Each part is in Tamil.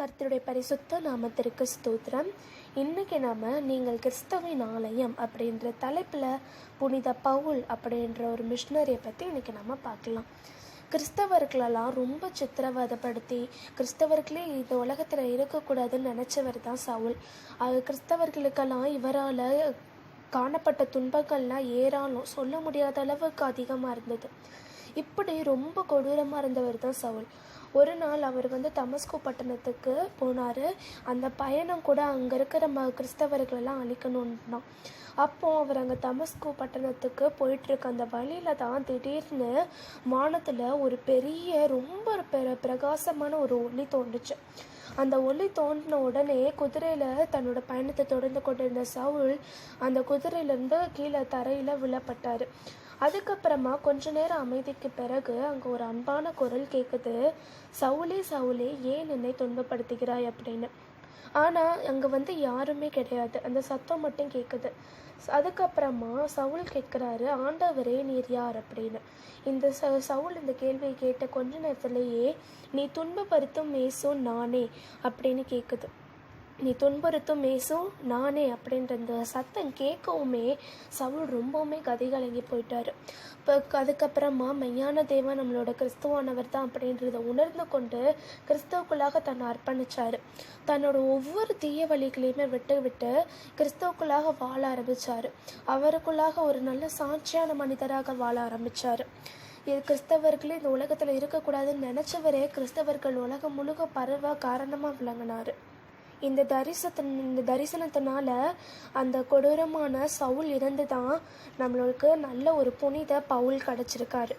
கர்த்தருடைய பரிசுத்த நாமத்திற்கு ஸ்தோத்திரம். இன்றைக்கி நாம் நீங்கள் கிறிஸ்தவின் ஆலயம் அப்படின்ற தலைப்பில் புனித பவுல் அப்படின்ற ஒரு மிஷினரியை பற்றி இன்னைக்கு நம்ம பார்க்கலாம். கிறிஸ்தவர்களெல்லாம் ரொம்ப சித்திரவதைப்படுத்தி கிறிஸ்தவர்களே இந்த உலகத்தில் இருக்கக்கூடாதுன்னு நினச்சவர் தான் சவுல். கிறிஸ்தவர்களுக்கெல்லாம் இவரால் காணப்பட்ட துன்பங்கள்லாம் ஏராளம் சொல்ல முடியாத அளவுக்கு அதிகமாக இருந்தது. இப்படி ரொம்ப கொடூரமாக இருந்தவர் தான் சவுல். ஒரு நாள் அவர் வந்து தமஸ்கு பட்டணத்துக்கு போனார். அந்த பயணம் கூட அங்கே இருக்கிற ம கிறிஸ்தவர்களெல்லாம் அழிக்கணும்னு தான் அப்போ அவர் அங்கே தமஸ்கு பட்டணத்துக்கு போயிட்டுருக்க அந்த வழியில தான் திடீர்னு வானத்தில் ஒரு பெரிய ரொம்ப பிரகாசமான ஒரு ஒளி தோன்றுச்சு. அந்த ஒளி தோன்றின உடனே குதிரையில் தன்னோட பயணத்தை தொடர்ந்து கொண்டிருந்த சவுல் அந்த குதிரையிலேருந்து கீழே தரையில் விழப்பட்டார். அதுக்கப்புறமா கொஞ்ச நேரம் அமைதிக்கு பிறகு அங்கே ஒரு அன்பான குரல் கேட்குது சவுலே சவுலே ஏன் என்னை துன்பப்படுத்துகிறாய்? அப்படின்னு. ஆனால் அங்கே வந்து யாருமே கிடையாது. அந்த சத்தம் மட்டும் கேட்குது அதுக்கப்புறமா சவுல் கேட்குறாரு ஆண்டவரே நீர் யார்? அப்படின்னு. இந்த ச சவுல் இந்த கேள்வியை கேட்ட கொஞ்ச நேரத்திலேயே நீ துன்பப்படுத்தும் மேசும் நானே? அப்படின்னு கேட்குது நீ துன்புறுத்தும் மேசும் நானே அப்படின்ற இந்த சத்தம் கேட்கவுமே சவுல் ரொம்பவுமே கதை கலங்கி போயிட்டாரு. இப்போ அதுக்கப்புறமா மெய்யான தேவன் நம்மளோட கிறிஸ்துவானவர் தான் அப்படின்றத உணர்ந்து கொண்டு கிறிஸ்தவுக்குள்ளாக தன்னை அர்ப்பணித்தார் தன்னோட ஒவ்வொரு தீய வழிகளையுமே விட்டு விட்டு கிறிஸ்தவுக்குள்ளாக வாழ ஆரம்பித்தார் அவருக்குள்ளாக ஒரு நல்ல சாட்சியான மனிதராக வாழ ஆரம்பித்தார் இது கிறிஸ்தவர்களே இந்த உலகத்தில் இருக்கக்கூடாதுன்னு நினச்சவரே கிறிஸ்தவர்கள் உலகம் முழுக்க பரவ காரணமாக விளங்கினார். இந்த தரிசத்தின் இந்த தரிசனத்தினால அந்த கொடூரமான சவுல் இருந்து தான் நம்மளுக்கு நல்ல ஒரு புனித பவுல் கிடச்சிருக்காரு.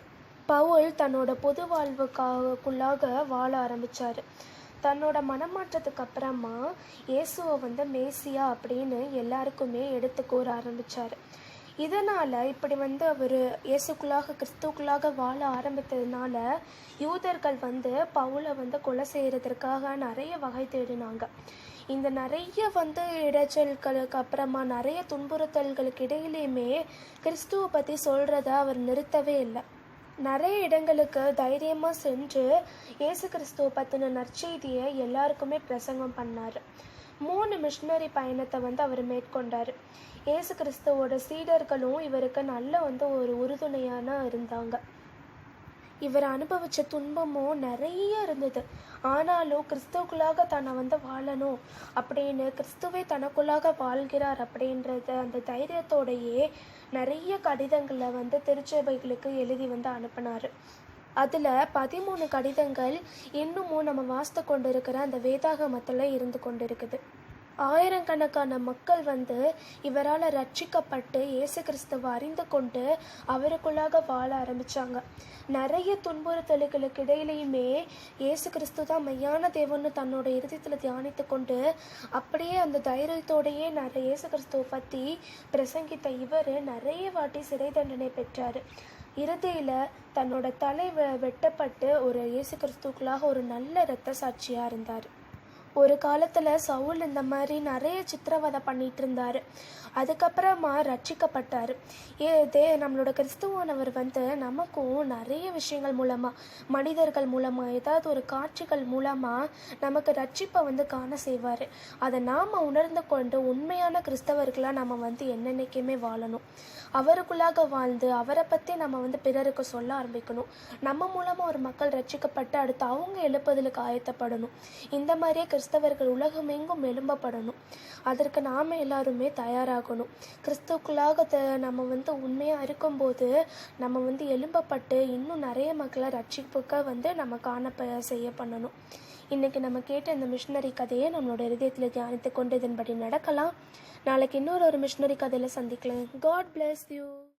பவுல் தன்னோட பொது வாழ்வுக்காகுள்ளாக வாழ ஆரம்பித்தார் தன்னோட மனமாற்றத்துக்கு அப்புறமா இயேசுவை வந்து மேசியா அப்படின்னு எல்லாருக்குமே எடுத்து கூற ஆரம்பித்தார் இதனால் இப்படி வந்து அவர் இயேசுக்குள்ளாக கிறிஸ்துக்குள்ளாக வாழ ஆரம்பித்ததுனால யூதர்கள் வந்து பவுலை வந்து கொலை செய்கிறதுக்காக நிறைய வகை தேடினாங்க. இந்த நிறைய வந்து இடைச்சல்களுக்கு அப்புறமா நிறைய துன்புறுத்தல்களுக்கு இடையிலையுமே கிறிஸ்துவை பற்றி சொல்கிறத அவர் நிறுத்தவே இல்லை. நிறைய இடங்களுக்கு தைரியமாக சென்று இயேசு கிறிஸ்துவை பற்றின நற்செய்தியை எல்லாருக்குமே பிரசங்கம் பண்ணார். மூணு மிஷினரி பயணத்தை வந்து அவர் மேற்கொண்டார். இயேசு கிறிஸ்துவோட சீடர்களும் இவருக்கு நல்ல வந்து ஒரு உறுதுணையான இருந்தாங்க. இவர் அனுபவித்த துன்பமும் நிறைய இருந்தது. ஆனாலும் கிறிஸ்துவுக்குள்ளாக தன்னை வந்து வாழணும் அப்படின்னு கிறிஸ்துவே தனக்குள்ளாக வாழ்கிறார் அப்படின்றத அந்த தைரியத்தோடையே நிறைய கடிதங்களை வந்து திருச்சபைகளுக்கு எழுதி வந்து அனுப்பினார். அதில் பதிமூணு கடிதங்கள் இன்னமும் நம்ம வாசித்து கொண்டிருக்கிற அந்த வேதாகமத்தில் இருந்து கொண்டு இருக்குது ஆயிரக்கணக்கான மக்கள் வந்து இவரால் ரட்சிக்கப்பட்டு இயேசு கிறிஸ்துவை அறிந்து கொண்டு அவருக்குள்ளாக வாழ ஆரம்பித்தாங்க நிறைய துன்புறுத்தல்களுக்கு இடையிலையுமே இயேசு கிறிஸ்து தான் மெய்யான தேவன்னு தன்னோட இருதயத்தில் தியானித்து கொண்டு அப்படியே அந்த தைரியத்தோடையே நிறைய இயேசு கிறிஸ்துவை பற்றி பிரசங்கித்த இவர் நிறைய வாட்டி சிறை தண்டனை பெற்றார். இறுதியில் தன்னோட தலை வெட்டப்பட்டு ஒரு இயேசு கிறிஸ்துக்களாக ஒரு நல்ல இரத்த சாட்சியாக இருந்தார். ஒரு காலத்தில் சவுல் இந்த மாதிரி நிறைய சித்திரவதை பண்ணிட்டு இருந்தார் அதுக்கப்புறமா ரட்சிக்கப்பட்டார். ஏ நம்மளோட கிறிஸ்துவானவர் வந்து நமக்கும் நிறைய விஷயங்கள் மூலமாக மனிதர்கள் மூலமாக ஏதாவது ஒரு காட்சிகள் மூலமாக நமக்கு ரட்சிப்பை வந்து காண செய்வார். அதை நாம் உணர்ந்து கொண்டு உண்மையான கிறிஸ்தவர்களாக நம்ம வந்து என்னென்னைக்குமே வாழணும். அவருக்குள்ளாக வாழ்ந்து அவரை பற்றி நம்ம வந்து பிறருக்கு சொல்ல ஆரம்பிக்கணும். நம்ம மூலமாக ஒரு மக்கள் ரட்சிக்கப்பட்டு அடுத்து அவங்க எழுப்பதற்கு ஆயத்தப்படணும். இந்த மாதிரியே கிறிஸ்தவர்கள் உலகமெங்கும் எழும்பப்படணும். அதற்கு நாம் எல்லாருமே தயாராகணும். கிறிஸ்துக்குள்ளாக த நம்ம வந்து உண்மையாக இருக்கும்போது நம்ம வந்து எழும்பப்பட்டு இன்னும் நிறைய மக்களை ரட்சிப்புக்க வந்து நம்ம காண செய்ய பண்ணணும். இன்றைக்கி நம்ம கேட்ட இந்த மிஷினரி கதையை நம்மளோட ஹிருதயத்தில் தியானித்து கொண்டு இதன்படி நடக்கலாம். நாளைக்கு இன்னொரு ஒரு மிஷினரி கதையில் சந்திக்கலாம். God bless you